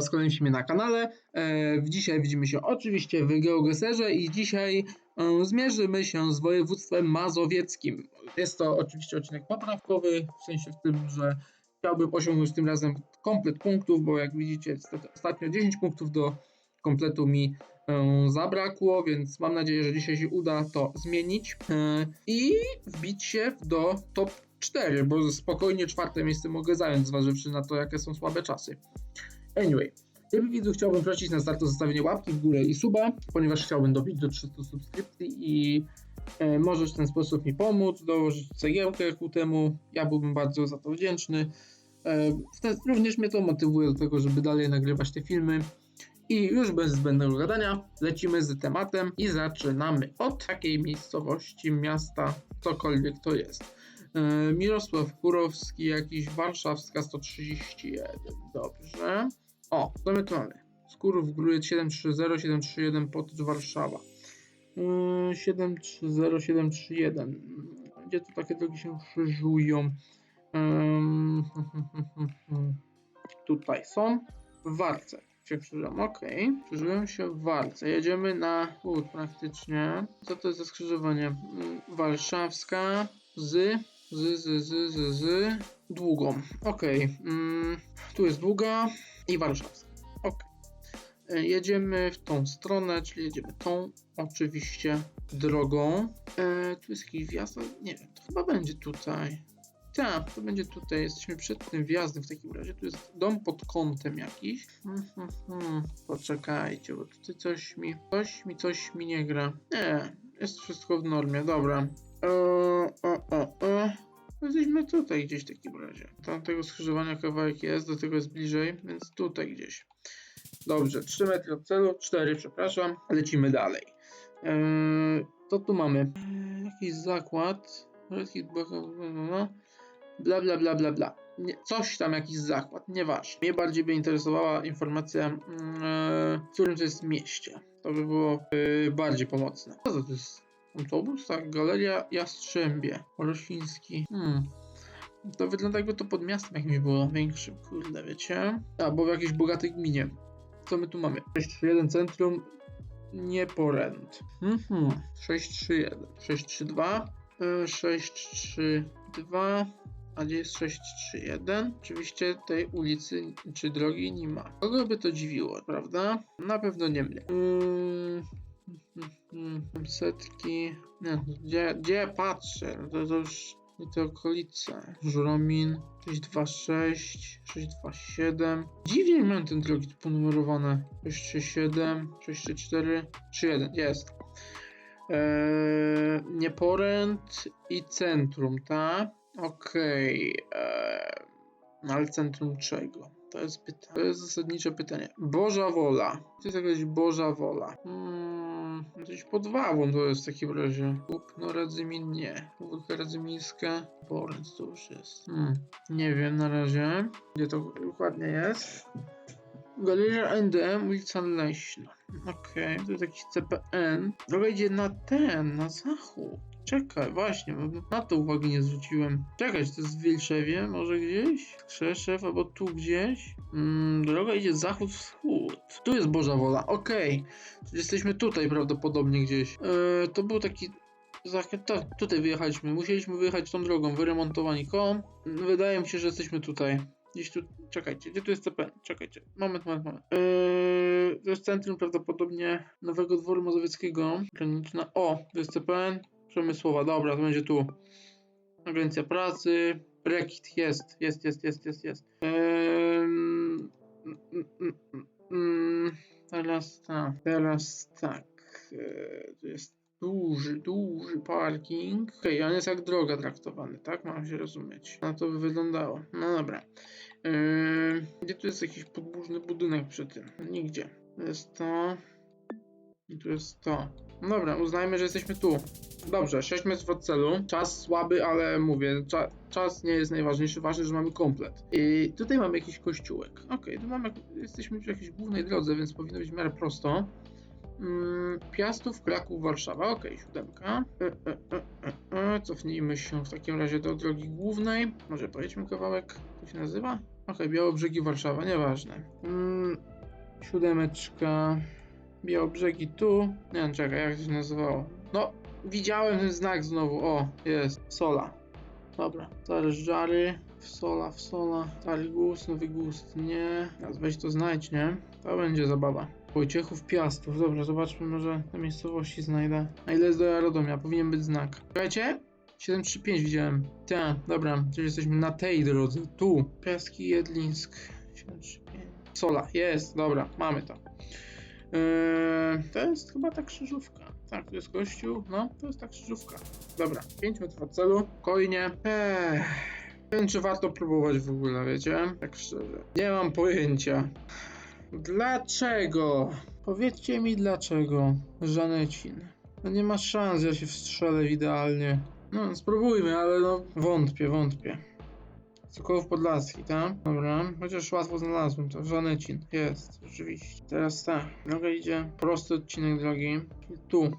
Was w kolejnym filmie na kanale. E, dzisiaj widzimy się oczywiście w Geogeserze i dzisiaj e, zmierzymy się z województwem mazowieckim. Jest to oczywiście odcinek poprawkowy, w sensie w tym, że chciałbym osiągnąć tym razem komplet punktów, bo jak widzicie ostatnio 10 punktów do kompletu mi e, zabrakło, więc mam nadzieję, że dzisiaj się uda to zmienić i wbić się do top 4, bo spokojnie czwarte miejsce mogę zająć, zważywszy na to, jakie są słabe czasy. Anyway, Ciebie widzu chciałbym prosić na start o zostawienie łapki w górę i suba, ponieważ chciałbym dobić do 300 subskrypcji i e, możesz w ten sposób mi pomóc, dołożyć cegiełkę ku temu, ja byłbym bardzo za to wdzięczny. E, ten, również mnie to motywuje do tego, żeby dalej nagrywać te filmy. I już bez zbędnego gadania lecimy z tematem i zaczynamy od takiej miejscowości, miasta, cokolwiek to jest. E, Mirosław Kurowski, jakiś Warszawska 131. Dobrze. O, co my tu mamy? Skurów Grójec 730 731 Potycz Warszawa. Yy, 730731. Gdzie tu takie drogi się krzyżują? Ym, tutaj są. W Warce się krzyżują. Okej. Krzyżują się w Warce. Jedziemy na wschód praktycznie. Co to jest za skrzyżowanie? Ym, Warszawska z z, z, z, z, z długą. Okej. Mm, tu jest długa i warszawska. Ok. Jedziemy w tą stronę, czyli jedziemy tą oczywiście drogą. E, tu jest jakiś wjazd, nie wiem, to chyba będzie tutaj. Tak, to będzie tutaj. Jesteśmy przed tym wjazdem w takim razie. Tu jest dom pod kątem jakiś. Hmm, hmm, hmm. Poczekajcie, bo tutaj coś mi, coś mi, coś mi nie gra. Nie, jest wszystko w normie, dobra. O, o, o, o. Jesteśmy tutaj gdzieś w takim razie. Tam tego skrzyżowania kawałek jest, do tego jest bliżej, więc tutaj gdzieś. Dobrze, 3 metry od celu, 4, przepraszam. Lecimy dalej. Eee, to tu mamy eee, jakiś zakład. Bla bla bla bla bla. Nie, coś tam, jakiś zakład, nieważne. Mnie bardziej by interesowała informacja, mm, eee, w którym to jest mieście. To by było eee, bardziej pomocne. Co to jest? Autobus? Tak, Galeria Jastrzębie. Olesiński. Hmm. To wygląda jakby to pod miastem jakimś było większym, kurde, wiecie? A, bo w jakiejś bogatej gminie. Co my tu mamy? 631 Centrum Nieporęt. Mhm. 631. 632. y, 632. A gdzie jest 631? Oczywiście tej ulicy czy drogi nie ma. Kogo by to dziwiło, prawda? Na pewno nie mnie. Yy... Mhm, Setki. Nie, gdzie, gdzie ja patrzę? No to, to już nie te okolice. Żuromin 626, 627. Dziwnie mam ten drogi ponumerowane. 637, 634, 31. Jest. Eee, Nieporęt i centrum, tak? Okej. Eee, no ale centrum czego? To jest pytanie. To jest zasadnicze pytanie. Boża wola. To jest jakaś Boża wola. Hmm, coś pod Wawą to jest w takim razie. Kupno Radzymin nie. Wódka Radzymińska. Borec to już jest. Hmm, nie wiem na razie. Gdzie to dokładnie jest? Galeria NDM, ulica Leśna. Okej, to jest jakiś CPN. Droga idzie na ten, na zachód. Czekaj, właśnie, bo na to uwagi nie zwróciłem. Czekaj, to jest w Wilszewie może gdzieś? Krzeszew albo tu gdzieś? Mm, droga idzie zachód-wschód. Tu jest Boża Wola, okej. Czyli Jesteśmy tutaj prawdopodobnie gdzieś. Eee, to był taki... Tak, tutaj wyjechaliśmy. Musieliśmy wyjechać tą drogą, wyremontowani koło. Wydaje mi się, że jesteśmy tutaj. Gdzieś tu, czekajcie, gdzie tu jest CPN? Czekajcie, moment, moment, moment. Eee, to jest centrum prawdopodobnie Nowego Dworu Mazowieckiego. O, to jest CPN. Przemysłowa, dobra, to będzie tu. Agencja pracy. Rekit, jest, jest, jest, jest, jest, jest. Ehm, teraz tak, teraz tak. Eee, tu jest duży, duży parking. Okej, on jest jak droga traktowany, tak? Mam się rozumieć. Na to by wyglądało. No dobra. Gdzie tu jest jakiś podłużny budynek przy tym? Nigdzie. To jest to. I tu jest to. Dobra, uznajmy, że jesteśmy tu. Dobrze, 6 metrów od celu. Czas słaby, ale mówię, cza, czas nie jest najważniejszy, ważne, że mamy komplet. I tutaj mamy jakiś kościółek. Okej, tu mamy, jesteśmy przy jakiejś głównej drodze, więc powinno być w miarę prosto. Mm, Piastów, Kraków, Warszawa. Okej, siódemka. E, e, e, e, e. Cofnijmy się w takim razie do drogi głównej. Może pojedźmy kawałek. To się nazywa? Okej, Białobrzegi, Warszawa, nieważne. Mm, siódemeczka. Białobrzegi tu. Nie wiem, czekaj, jak to się nazywało? No, widziałem ten znak znowu. O, jest. Sola. Dobra. Teraz żary. W sola, w sola. Stary gust, nowy gust. Nie. Teraz weź to znajdź, nie? To będzie zabawa. Wojciechów Piastów. Dobra, zobaczmy, może te miejscowości znajdę. A ile jest do Aerodomia? Powinien być znak. Słuchajcie? 735 widziałem. Tak, dobra, czyli jesteśmy na tej drodze. Tu. Piaski Jedlińsk. 735. Sola, jest, dobra, mamy to. Eee, to jest chyba ta krzyżówka. Tak, to jest kościół. No, to jest ta krzyżówka. Dobra, 5 metrów od celu. Spokojnie. Eee, wiem, czy warto próbować w ogóle, wiecie? Tak szczerze. Nie mam pojęcia. Dlaczego? Powiedzcie mi dlaczego. Żanecin. No nie ma szans, ja się wstrzelę idealnie. No, spróbujmy, ale no wątpię, wątpię. Sokołów Podlaski, tak? Dobra, chociaż łatwo znalazłem to. Żanecin, jest, rzeczywiście. Teraz tak, droga idzie, prosty odcinek drogi. Tu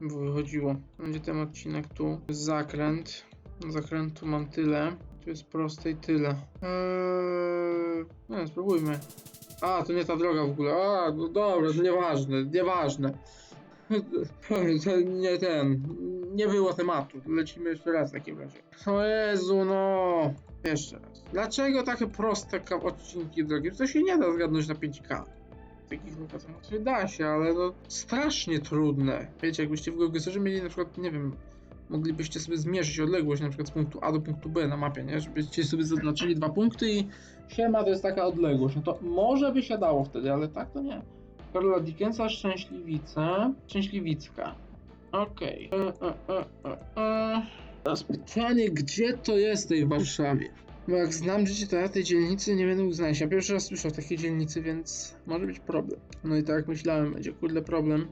wychodziło. Będzie ten odcinek tu. Zakręt. Zakrętu mam tyle. Tu jest prosty i tyle. Eee, no, spróbujmy. A, to nie ta droga w ogóle. A, no dobra, to nieważne, nieważne. To nie ten. Nie było tematu. Lecimy jeszcze raz w takim razie. O Jezu, no. Jeszcze raz. Dlaczego takie proste odcinki drogi? To się nie da zgadnąć na 5K. W takich lokacjach. Znaczy da się, ale no strasznie trudne. Wiecie, jakbyście w Google mieli na przykład, nie wiem, moglibyście sobie zmierzyć odległość na przykład z punktu A do punktu B na mapie, nie? Żebyście sobie zaznaczyli dwa punkty i siema to jest taka odległość. No to może by się dało wtedy, ale tak to nie. Karola Dickensa, Szczęśliwice, Szczęśliwicka. Okej. E, e, e, e, e. Teraz pytanie, gdzie to jest w tej Warszawie? Bo jak znam życie, to ja tej dzielnicy nie będę mógł znaleźć. Ja pierwszy raz słyszę o takiej dzielnicy, więc może być problem. No i tak jak myślałem, będzie kurde problem,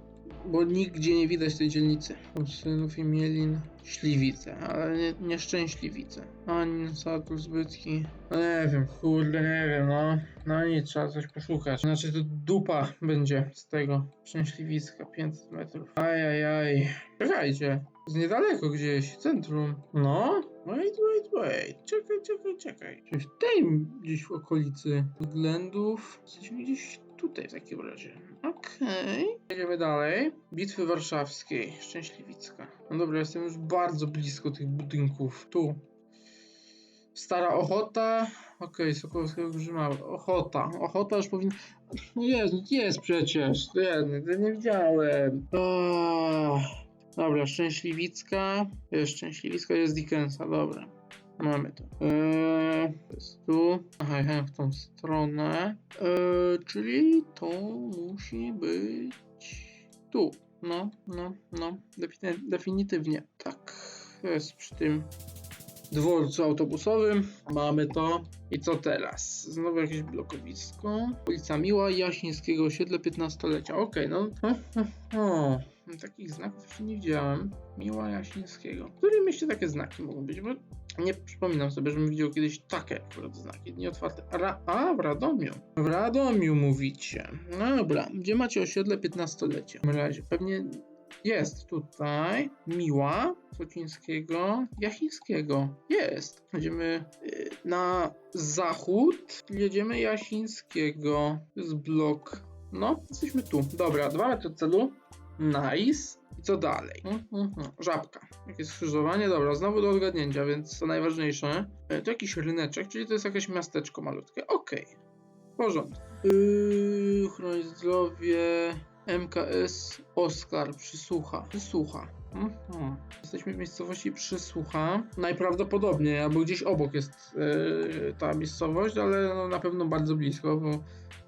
bo nigdzie nie widać tej dzielnicy. Ursynów i Mielin, Śliwice, ale nie, nie Szczęśliwice. Anin, Zbytki. No nie wiem, kurde, nie wiem, no. No nic, trzeba coś poszukać. Znaczy to dupa będzie z tego. Szczęśliwicka, 500 metrów. Ajajaj. Czekajcie. Z niedaleko gdzieś, centrum. No. Wait, wait, wait. Czekaj, czekaj, czekaj. Gdzieś w tej gdzieś w okolicy względów. Jesteśmy gdzieś tutaj w takim razie. Okej. Jedziemy dalej. Bitwy Warszawskiej. Szczęśliwicka. No dobra, jestem już bardzo blisko tych budynków. Tu. Stara Ochota. Okej, Sokołowskiego Grzymały. Ochota. Ochota już powinna... No jest, jest przecież. Nie, nie widziałem. O, dobra, Szczęśliwicka. Jest Szczęśliwicka, jest Dickensa, dobra. Mamy to. Eee, jest tu. Aha, jechałem w tą stronę. Eee, czyli to musi być tu. No, no, no. Defini- definitywnie. Tak. Jest przy tym dworcu autobusowym. Mamy to. I co teraz? Znowu jakieś blokowisko. Ulica Miła Jasińskiego, osiedle 15-lecia. Okej, no. O, o, o. Takich znaków jeszcze nie widziałem. Miła Jasińskiego. W którym mieście takie znaki mogą być? Bo nie przypominam sobie, żebym widział kiedyś takie akurat znaki. Nie otwarte. Ra A, w Radomiu. W Radomiu mówicie. No dobra. Gdzie macie osiedle 15-lecie? W razie pewnie jest tutaj Miła Socińskiego, Jasińskiego. Jest. Jedziemy y, na zachód. Jedziemy Jasińskiego. To jest blok. No, jesteśmy tu. Dobra, dwa metry od celu. Nice. I co dalej? Mhm, mhm. Żabka. Jakieś skrzyżowanie? Dobra, znowu do odgadnięcia, więc to najważniejsze. E, To jakiś ryneczek, czyli to jest jakieś miasteczko malutkie. Okej. W porządku. Yy, chronić zdrowie. MKS Oskar Przysłucha. Przysłucha. Mhm. Jesteśmy w miejscowości Przysłucha. Najprawdopodobniej, albo gdzieś obok jest yy, ta miejscowość, ale no, na pewno bardzo blisko, bo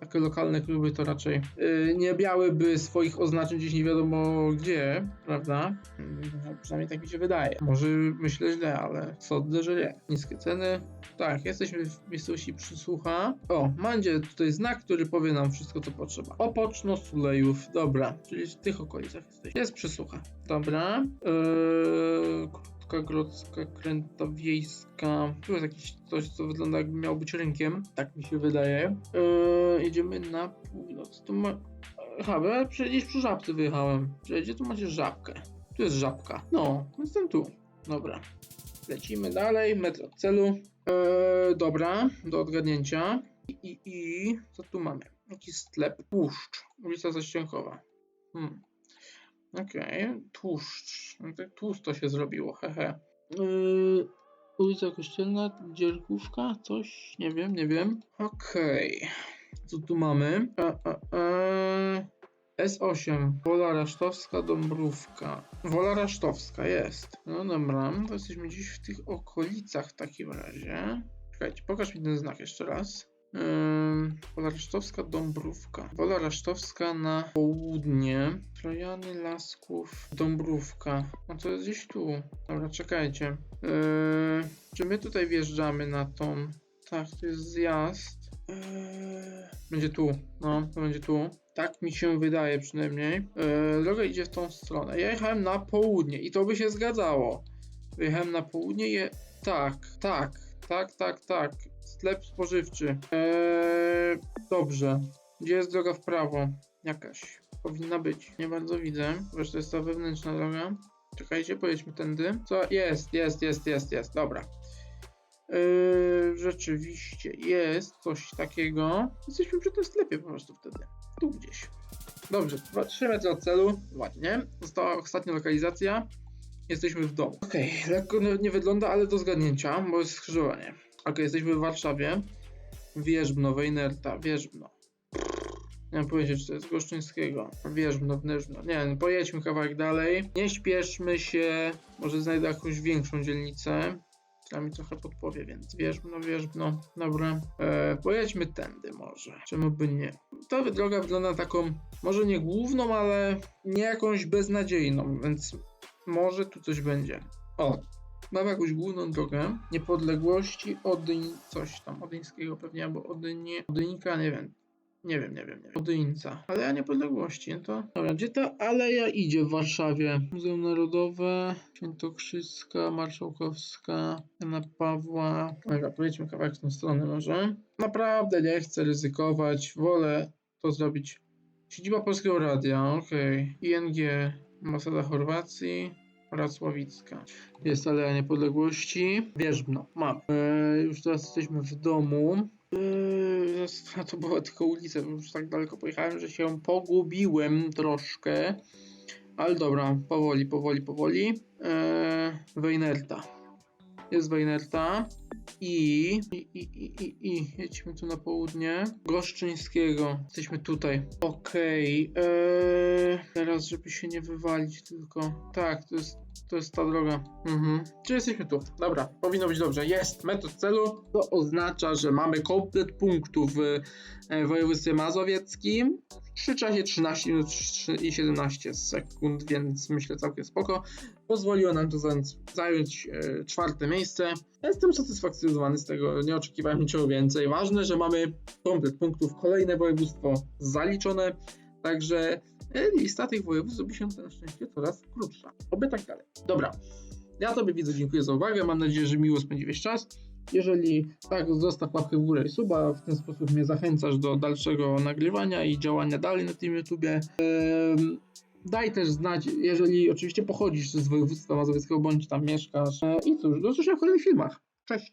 takie lokalne kluby to raczej yy, nie miałyby swoich oznaczeń gdzieś nie wiadomo gdzie, prawda? Yy, przynajmniej tak mi się wydaje. Może myślę źle, ale sądzę, że nie. Niskie ceny. Tak, jesteśmy w miejscowości Przysłucha. O, Mandzie tutaj znak, który powie nam wszystko, co potrzeba. Opoczno Sulejów. Dobra, czyli w tych okolicach jesteśmy. Jest Przysłucha. Dobra. Eee, Krótka Grodzka, Kręta Wiejska. Tu jest jakieś coś, co wygląda jakby miało być rynkiem. Tak mi się wydaje. Eee, jedziemy na północ. Tu ma... Aha, ja przecież przy żabce wyjechałem. Gdzie tu macie żabkę? Tu jest żabka. No, jestem tu. Dobra. lecimy dalej, metr od celu. Eee, dobra, do odgadnięcia. I, i, I co tu mamy? Jakiś sklep. Tłuszcz. Ulica Zaściankowa. Hmm. Okej, tłuszcz. No tłusto się zrobiło, hehe. Yy, ulica Kościelna, Dziergówka, coś? Nie wiem, nie wiem. Okej. Co tu mamy? E, e, e. S8, Wola Rasztowska, Dąbrówka. Wola Rasztowska jest. No dobra, to jesteśmy gdzieś w tych okolicach w takim razie. Czekajcie, pokaż mi ten znak jeszcze raz. Wola Rasztowska, Dąbrówka. Wola Rasztowska na południe. Trojany, Lasków, Dąbrówka. No to jest gdzieś tu. Dobra, czekajcie. Yy, czy my tutaj wjeżdżamy na tą... Tak, to jest zjazd. Yy, będzie tu. No, to będzie tu. Tak mi się wydaje przynajmniej. Yy, droga idzie w tą stronę. Ja jechałem na południe i to by się zgadzało. Wyjechałem na południe je... Tak, tak, tak, tak, tak. Sklep spożywczy. Eee, dobrze. Gdzie jest droga w prawo? Jakaś. Powinna być. Nie bardzo widzę. Wiesz, jest ta wewnętrzna droga. Czekajcie, pojedźmy tędy. Co? Jest, jest, jest, jest, jest. Dobra. Eee, rzeczywiście jest coś takiego. Jesteśmy przy tym sklepie po prostu wtedy. Tu gdzieś. Dobrze, 3 metry od celu. Ładnie. Została ostatnia lokalizacja. Jesteśmy w domu. Okej, lekko nie- wygląda, ale do zgadnięcia, bo jest skrzyżowanie. Okej, jesteśmy w Warszawie. Wierzbno, Wejnerta, Wierzbno. Nie wiem powiedzieć, czy to jest Goszczyńskiego. Wierzbno, Wnerzbno. Nie wiem, pojedźmy kawałek dalej. Nie śpieszmy się. Może znajdę jakąś większą dzielnicę. która mi trochę podpowie, więc Wierzbno, Wierzbno. Dobra. E, pojedźmy tędy może. Czemu by nie? Ta droga wygląda taką, może nie główną, ale nie jakąś beznadziejną, więc może tu coś będzie. O, Mam jakąś główną drogę niepodległości Odyń, coś tam, Odyńskiego pewnie, albo Odynie, Odyńka, nie wiem. Nie wiem, nie wiem, nie wiem. Odyńca. Aleja Niepodległości, no to... Dobra, gdzie ta aleja idzie w Warszawie? Muzeum Narodowe, Świętokrzyska, Marszałkowska, Jana Pawła... Dobra, pojedźmy kawałek w tą stronę może. Naprawdę nie chcę ryzykować, wolę to zrobić. Siedziba Polskiego Radia, okej. ING, Ambasada Chorwacji, Racławicka. Jest Aleja Niepodległości. Wierzbno, mam. E, już teraz jesteśmy w domu. E, to była tylko ulica, bo już tak daleko pojechałem, że się pogubiłem troszkę. Ale dobra, powoli, powoli, powoli. E, Wejnerta. Jest Wejnerta. I, i, i, i, i, jedźmy tu na południe. Goszczyńskiego. Jesteśmy tutaj. Okej. eee, teraz, żeby się nie wywalić tylko. Tak, to jest, to jest ta droga. Mhm. Czy jesteśmy tu? Dobra, powinno być dobrze. Jest, metod celu. To oznacza, że mamy komplet punktów w e, województwie mazowieckim. Przy czasie 13 minut i 17 sekund, więc myślę całkiem spoko. Pozwoliło nam to zająć, e, czwarte miejsce. Jestem satysfakcjonowany z tego, nie oczekiwałem niczego więcej. Ważne, że mamy komplet punktów, kolejne województwo zaliczone, także e, lista tych województw zrobi się na szczęście coraz krótsza. Oby tak dalej. Dobra, ja Tobie widzę, dziękuję za uwagę, mam nadzieję, że miło spędziłeś czas. Jeżeli tak, zostaw łapkę w górę i suba, w ten sposób mnie zachęcasz do dalszego nagrywania i działania dalej na tym YouTubie. Ehm, Daj też znać, jeżeli oczywiście pochodzisz z województwa mazowieckiego, bądź tam mieszkasz. E, I cóż, do zobaczenia w kolejnych filmach. Cześć!